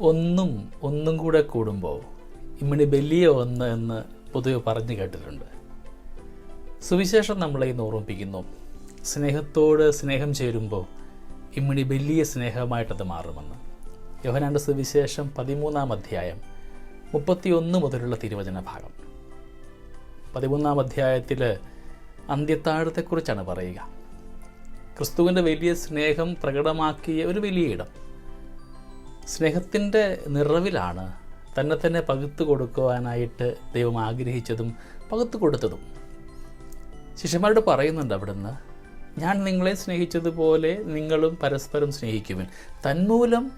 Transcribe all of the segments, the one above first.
ഒന്നും ഒന്നും കൂടെ കൂടുമ്പോൾ ഇമ്മിണി വലിയ ഒന്ന് എന്ന് പൊതുവെ പറഞ്ഞു കേട്ടിട്ടുണ്ട്. സുവിശേഷം നമ്മളെ ഇന്ന് ഓർമ്മിപ്പിക്കുന്നു. സ്നേഹത്തോട് സ്നേഹം ചേരുമ്പോൾ ഇമ്മിണി വലിയ സ്നേഹമായിട്ടത് മാറുമെന്ന്. യോഹനാണ്ട് സുവിശേഷം പതിമൂന്നാം അധ്യായം മുപ്പത്തിയൊന്ന് മുതലുള്ള തിരുവചന ഭാഗം. പതിമൂന്നാം അധ്യായത്തിൽ അന്ത്യത്താഴത്തെക്കുറിച്ചാണ് പറയുക. ക്രിസ്തുവിന്റെ വലിയ സ്നേഹം പ്രകടമാക്കിയ ഒരു വലിയ ഇടം. സ്നേഹത്തിന്റെ നിറവിലാണ് തന്നെ തന്നെ പകുത്തു കൊടുക്കുവാനായിട്ട് ദൈവം ആഗ്രഹിച്ചതും പകുത്തു കൊടുത്തതും. ശിഷ്യന്മാരോട് പറയുന്നുണ്ട് അവിടുന്ന് ഞാൻ നിങ്ങളെ സ്നേഹിച്ചതുപോലെ നിങ്ങളും പരസ്പരം സ്നേഹിക്കുവിൻ. തന്മൂലം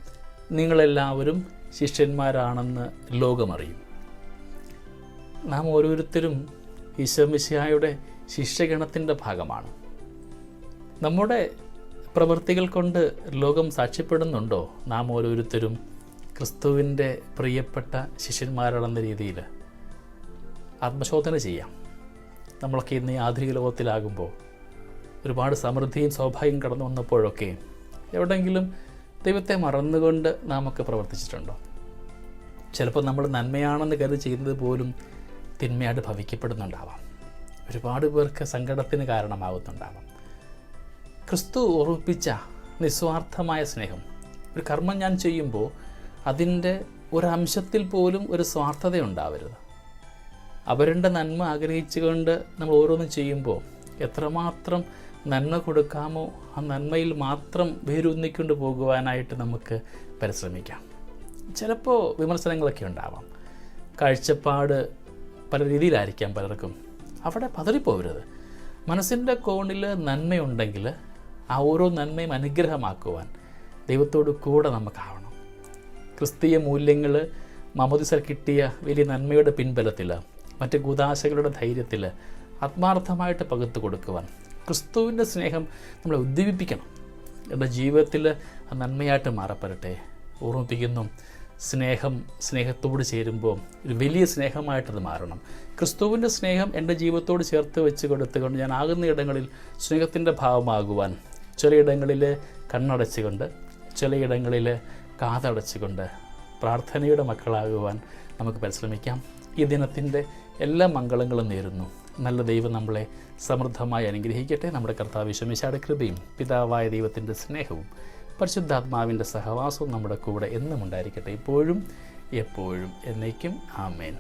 നിങ്ങളെല്ലാവരും ശിഷ്യന്മാരാണെന്ന് ലോകമറിയും. നാം ഓരോരുത്തരും ഈശോമിശിഹായുടെ ശിഷ്യഗണത്തിന്റെ ഭാഗമാണ്. നമ്മുടെ പ്രവൃത്തികൾ കൊണ്ട് ലോകം സാക്ഷ്യപ്പെടുന്നുണ്ടോ? നാം ഓരോരുത്തരും ക്രിസ്തുവിന്റെ പ്രിയപ്പെട്ട ശിഷ്യന്മാരാണെന്ന രീതിയിൽ ആത്മശോധന ചെയ്യാം. നമ്മളൊക്കെ ഇന്ന് ഈ ആധുനിക ലോകത്തിലാകുമ്പോൾ ഒരുപാട് സമൃദ്ധിയും സൗഭാഗ്യം കടന്നു വന്നപ്പോഴൊക്കെ എവിടെയെങ്കിലും ദൈവത്തെ മറന്നുകൊണ്ട് നാം ഒക്കെ പ്രവർത്തിച്ചിട്ടുണ്ടോ? ചിലപ്പോൾ നമ്മൾ നന്മയാണെന്ന് കരുതി ചെയ്യുന്നത് പോലും തിന്മയായിട്ട് ഭവിക്കപ്പെടുന്നുണ്ടാവാം. ഒരുപാട് പേർക്ക് സങ്കടത്തിന് കാരണമാകുന്നുണ്ടാവാം ക്രിസ്തു ഉറപ്പിച്ച നിസ്വാർത്ഥമായ സ്നേഹം. ഒരു കർമ്മം ഞാൻ ചെയ്യുമ്പോൾ അതിന്റെ ഒരംശത്തിൽ പോലും ഒരു സ്വാർത്ഥത ഉണ്ടാവരുത്. അവരുടെ നന്മ ആഗ്രഹിച്ചുകൊണ്ട് നമ്മൾ ഓരോന്നും ചെയ്യുമ്പോൾ എത്രമാത്രം നന്മ കൊടുക്കാമോ ആ നന്മയിൽ മാത്രം വേരൂന്നിക്കൊണ്ട് പോകുവാനായിട്ട് നമുക്ക് പരിശ്രമിക്കാം. ചിലപ്പോൾ വിമർശനങ്ങളൊക്കെ ഉണ്ടാവാം. കാഴ്ചപ്പാട് പല രീതിയിലായിരിക്കാം പലർക്കും. അവിടെ പതറിപ്പോവരുത്. മനസ്സിന്റെ കോണിൽ നന്മയുണ്ടെങ്കിൽ ആ ഓരോ നന്മയും അനുഗ്രഹമാക്കുവാൻ ദൈവത്തോട് കൂടെ നമുക്കാവണം. ക്രിസ്തീയ മൂല്യങ്ങൾ മമദിസർ കിട്ടിയ വലിയ നന്മയുടെ പിൻബലത്തിൽ മറ്റ് ഗുദാശകളുടെ ധൈര്യത്തിൽ ആത്മാർത്ഥമായിട്ട് പകർത്തു കൊടുക്കുവാൻ ക്രിസ്തുവിന്റെ സ്നേഹം നമ്മളെ ഉദ്ദീപിപ്പിക്കണം. എന്റെ ജീവിതത്തിൽ നന്മയായിട്ട് മാറപ്പെടട്ടെ. ഓർമ്മിപ്പിക്കുന്നു സ്നേഹം സ്നേഹത്തോട് ചേരുമ്പോൾ ഒരു വലിയ സ്നേഹമായിട്ടത് മാറണം. ക്രിസ്തുവിന്റെ സ്നേഹം എന്റെ ജീവിതത്തോട് ചേർത്ത് വെച്ച് കൊടുത്തുകൊണ്ട് ഞാൻ ആകുന്ന ഇടങ്ങളിൽ സ്നേഹത്തിന്റെ ഭാവമാകുവാൻ ചിലയിടങ്ങളിൽ കണ്ണടച്ചുകൊണ്ട് ചിലയിടങ്ങളിൽ കാതടച്ചുകൊണ്ട് പ്രാർത്ഥനയുടെ മക്കളാകുവാൻ നമുക്ക് പരിശ്രമിക്കാം. ഈ ദിനത്തിന്റെ എല്ലാ മംഗളങ്ങളും നേരുന്നു. നല്ല ദൈവം നമ്മളെ സമൃദ്ധമായി അനുഗ്രഹിക്കട്ടെ. നമ്മുടെ കർത്താവ് വിശ്വമിശാട് കൃപയും പിതാവായ ദൈവത്തിന്റെ സ്നേഹവും പരിശുദ്ധാത്മാവിന്റെ സഹവാസവും നമ്മുടെ കൂടെ എന്നും ഉണ്ടായിരിക്കട്ടെ. ഇപ്പോഴും എപ്പോഴും എന്നേക്കും. ആമേൻ.